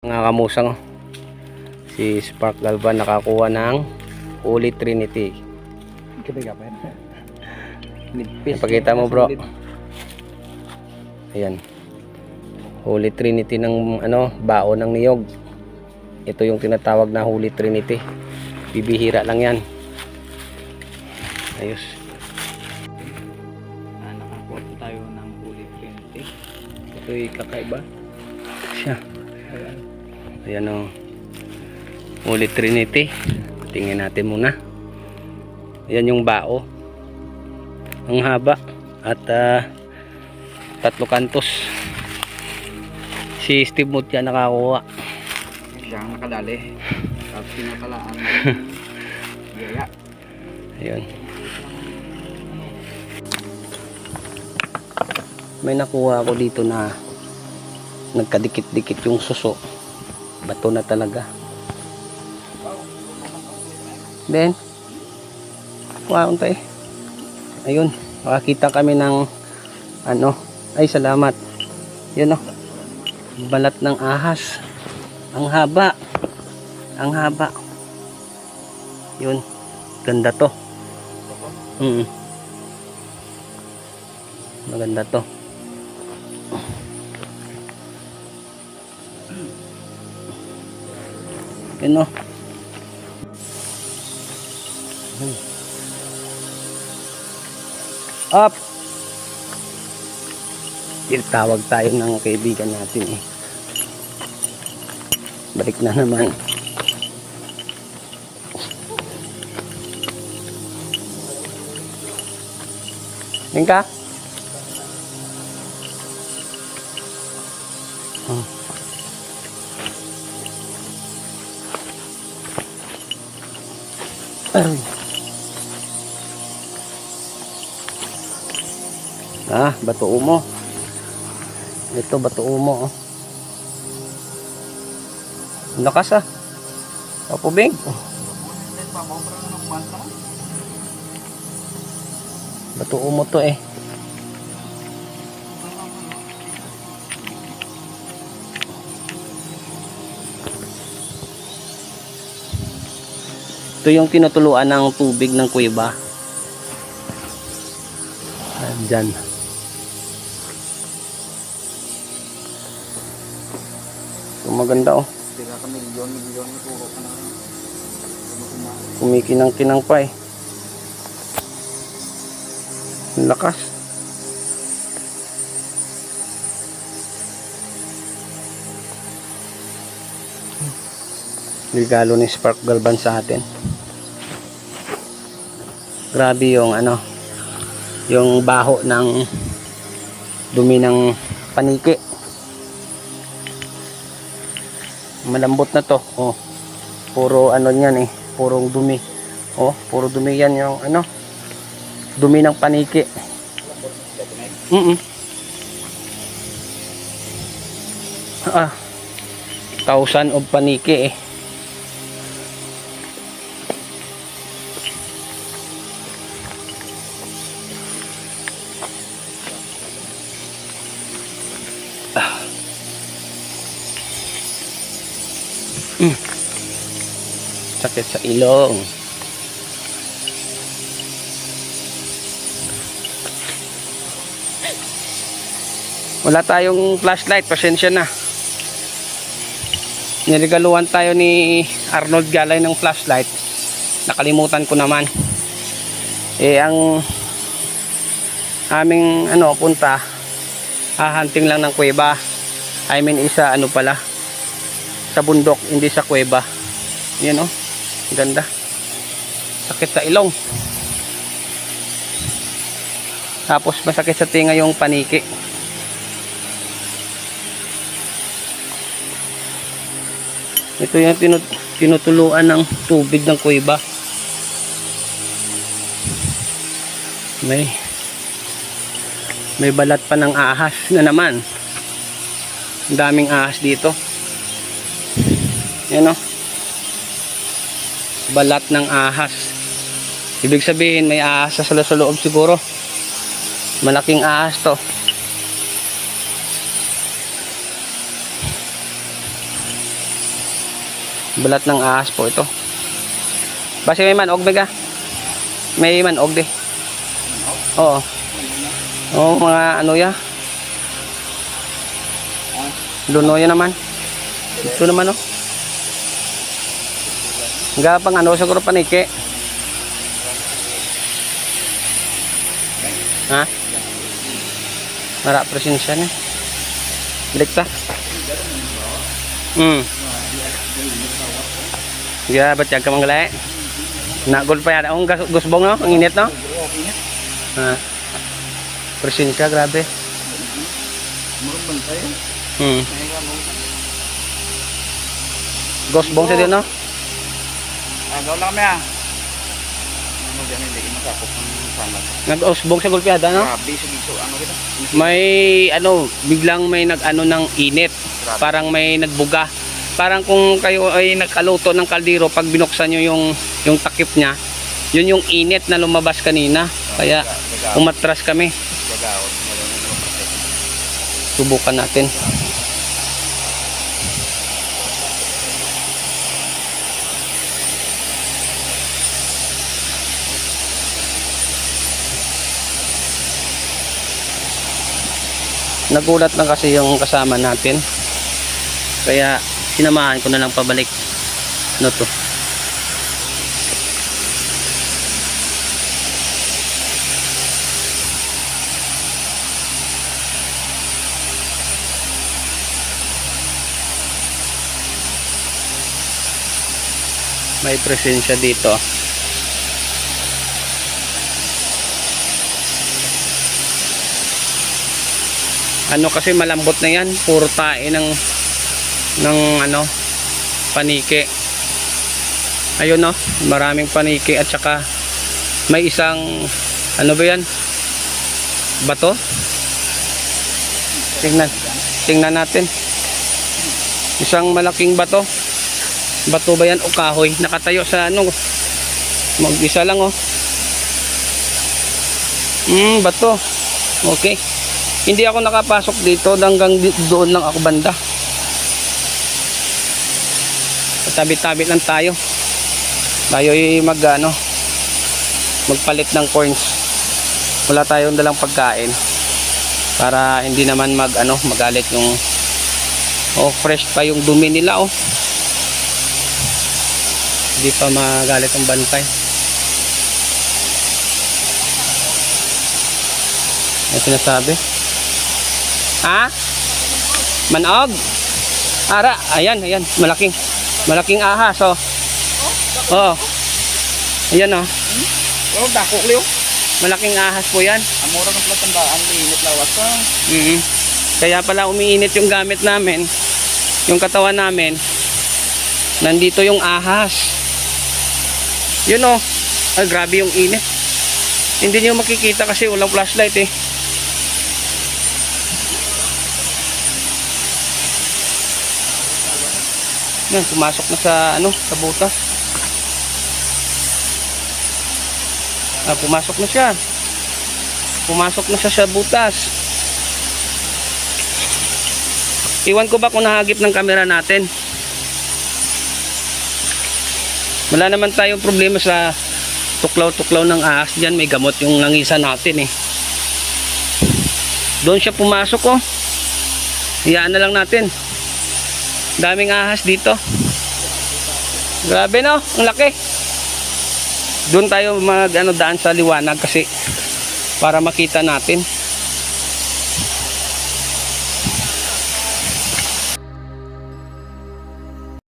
Mga kamusang, si Spark Galvan nakakuha ng Holy Trinity. Ipakita mo bro. Ayan. Holy Trinity ng ano, baon ng niyog. Ito yung tinatawag na Holy Trinity. Bibihira lang yan. Ayos. Ah, nakakuha tayo ng Holy Trinity. Ito'y kakaiba. Siya. Ayan. O. Holy Trinity. Tingnan natin muna. Ayan yung bao. Ang haba. At ah, tatlo kantos. Si Steve Mutya nakakuha. Siya ang nakadali. Tapos pinakalaan ng yaya. Ayan. May nakuha ako dito na nagkadikit-dikit yung suso. Bato na talaga. Then, wow, tayo. Ayun, makakita kami ng ano, ay salamat. Yun oh. Balat ng ahas. Ang haba. Ang haba. Yun. Ganda to. Mm. Maganda to. Yun o. Up! Tinatawag tayo ng kaibigan natin eh. Balik na naman. Yan ka? Ay. Ah, bato umo. Ito bato umo. Oh. Lakas ah. Papubig. Bato umo to eh. Ito yung tinutuluan ng tubig ng kuweba. Andyan. So, maganda oh. Sila ka milyon-milyon na puro ka na. Kumikinang-kinang pa eh. Ang lakas. Regalo ni Spark Galvan sa atin. Grabe yung ano, yung baho ng dumi ng paniki. Malambot na to. Oh. Puro ano niyan eh, purong dumi. Oh, puro dumi yan yung ano, dumi ng paniki. Mm Ah, thousand of paniki eh. Mm. Sakit sa ilong. Wala tayong flashlight, pasensya na. Niregaluhan tayo ni Arnold Galay ng flashlight. Nakalimutan ko naman. Eh ang aming ano punta hahanting lang ng kuweba. I mean isa ano pala sa bundok, hindi sa kuweba. Yan oh. Ganda. Sakit sa ilong. Tapos masakit sa tinga yung paniki. Ito yung tinut tinutuluan ng tubig ng kuweba. May may balat pa ng ahas na naman. Ang daming ahas dito. Yan o. Balat ng ahas. Ibig sabihin may ahas sa sa loob siguro. Malaking ahas to. Balat ng ahas po ito. Basi may manog, mega. May manog di. Oo. Oo, mga ano ya. Luno yan naman. Ito naman oh. Gapang ano siguro panike. Ha? Mara presensya niya. Balik ta. Hmm. Ya, ba't yan ka mangalay? Nagol pa yan. Ang gas- gusbong no? Ang init no? Ha. Presensya, grabe. Hmm. Gusbong sa din no? Agaw lang kami ah. Ano dyan, hindi masakop ng sangat. Nag-usbong sa gulpiada no? Grabe, sugiso. Ano kita? May ano, biglang may nag-ano ng init. Parang may nagbuga. Parang kung kayo ay nagkaluto ng kaldero, pag binuksan nyo yung, yung takip niya, yun yung init na lumabas kanina. Kaya umatras kami. Subukan natin. Nagulat na kasi yung kasama natin. Kaya sinamahan ko na lang pabalik. Ano to? May presensya dito. Ano kasi malambot na yan. Puro tae ng ng ano panike. Ayun no, maraming panike at saka may isang ano ba yan? Bato? Tingnan. Tingnan natin. Isang malaking bato. Bato ba yan o kahoy? Nakatayo sa ano? Mag-isa lang oh. Hmm, bato. Okay. Hindi ako nakapasok dito hanggang doon lang ako banda. Tabi-tabi lang tayo. Tayo ay mag ano, magpalit ng coins. Wala tayong dalang pagkain para hindi naman mag ano, magalit yung oh fresh pa yung dumi nila oh. Hindi pa magalit ang bantay. Ano sinasabi? Ha? Manog? Ara, ayan, ayan, malaking. Malaking ahas, oh. Oo. Ayan, oh. Oh, dako liyo. Malaking ahas po yan. Amura ng platandaan. Liinit lawas ah. Mhm. Kaya pala umiinit yung gamit namin. Yung katawan namin. Nandito yung ahas. Yun, oh. Ay, grabe yung init. Hindi nyo makikita kasi walang flashlight, eh. Yan, pumasok na sa ano, sa butas. Ah, pumasok na siya. Pumasok na siya sa butas. Iwan ko ba kung nahagip ng kamera natin? Wala naman tayong problema sa tuklaw-tuklaw ng ahas dyan. May gamot yung langisa natin eh. Doon siya pumasok oh. Iyaan na lang natin. Daming ahas dito. Grabe no, ang laki. Doon tayo mag ano daan sa liwanag kasi para makita natin.